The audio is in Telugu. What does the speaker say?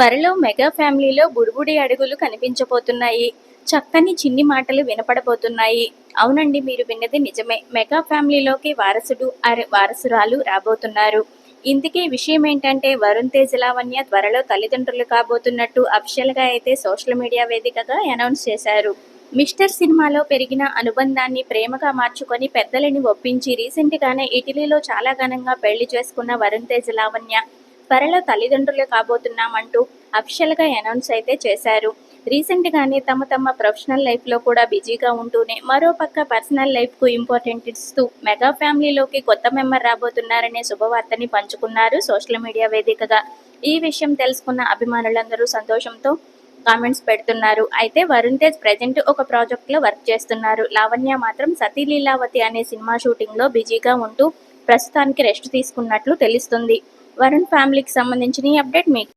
త్వరలో మెగా ఫ్యామిలీలో బుడిబుడి అడుగులు కనిపించబోతున్నాయి. చక్కని చిన్ని మాటలు వినపడబోతున్నాయి. అవునండి మీరు విన్నది నిజమే. మెగా ఫ్యామిలీలోకి వారసుడు అరే వారసురాలు రాబోతున్నారు. ఇందుకే విషయం ఏంటంటే వరుణ్ తేజ్ లావణ్య త్వరలో తల్లిదండ్రులు కాబోతున్నట్టు అఫిషియల్గా అయితే సోషల్ మీడియా వేదికగా అనౌన్స్ చేశారు. మిస్టర్ సినిమాలో పెరిగిన అనుబంధాన్ని ప్రేమగా మార్చుకొని పెద్దలని ఒప్పించి రీసెంట్గానే ఇటలీలో చాలా ఘనంగా పెళ్ళి చేసుకున్న వరుణ్ తేజ్ లావణ్య త్వరలో తల్లిదండ్రులు కాబోతున్నామంటూ అఫిషియల్గా అనౌన్స్ అయితే చేశారు. రీసెంట్గానే తమ తమ ప్రొఫెషనల్ లైఫ్లో కూడా బిజీగా ఉంటూనే మరో పక్క పర్సనల్ లైఫ్కు ఇంపార్టెంట్ ఇస్తూ మెగా ఫ్యామిలీలోకి కొత్త మెంబర్ రాబోతున్నారనే శుభవార్తని పంచుకున్నారు సోషల్ మీడియా వేదికగా. ఈ విషయం తెలుసుకున్న అభిమానులందరూ సంతోషంతో కామెంట్స్ పెడుతున్నారు. అయితే వరుణ్ తేజ్ ప్రజెంట్ ఒక ప్రాజెక్ట్లో వర్క్ చేస్తున్నారు. లావణ్య మాత్రం సతీ లీలావతి అనే సినిమా షూటింగ్లో బిజీగా ఉంటూ ప్రస్తుతానికి రెస్ట్ తీసుకున్నట్లు తెలుస్తుంది. వరుణ్ ఫ్యామిలీకి సంబంధించిన ఈ అప్డేట్ మీకు